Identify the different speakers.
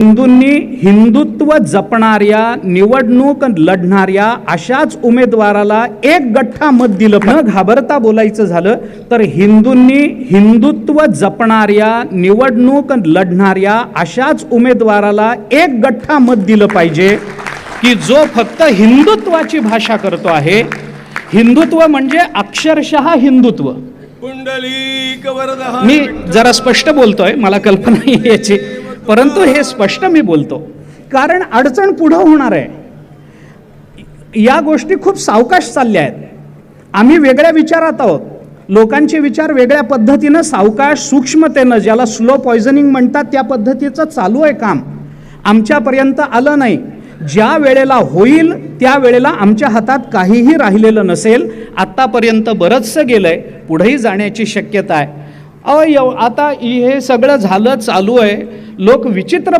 Speaker 1: हिंदूंनी हिंदुत्व जपणाऱ्या निवडणूक लढणाऱ्या अशाच उमेदवाराला एक गठ्ठा मत दिलं. न घाबरता बोलायचं झालं तर हिंदूंनी हिंदुत्व जपणाऱ्या निवडणूक लढणाऱ्या अशाच उमेदवाराला एक गठ्ठा मत दिलं पाहिजे की जो फक्त हिंदुत्वाची भाषा करतो आहे. हिंदुत्व म्हणजे अक्षरशः हिंदुत्व. मी जरा स्पष्ट बोलतोय मला कल्पना याची. परंतु हे स्पष्ट मी बोलतो. कारण अडचण पुढं होणार आहे. या गोष्टी खूप सावकाश चालल्या आहेत. आम्ही वेगळ्या विचारात आहोत. लोकांचे विचार वेगळ्या पद्धतीनं सावकाश सूक्ष्मतेनं ज्याला स्लो पॉयझनिंग म्हणतात त्या पद्धतीचं चालू आहे काम. आमच्यापर्यंत आलं नाही. ज्या वेळेला होईल त्या वेळेला आमच्या हातात काहीही राहिलेलं नसेल. आत्तापर्यंत बरंचसं गेलं आहे पुढेही जाण्याची शक्यता आहे. अहो आता हे सगळं झालं चालू आहे. लोक विचित्र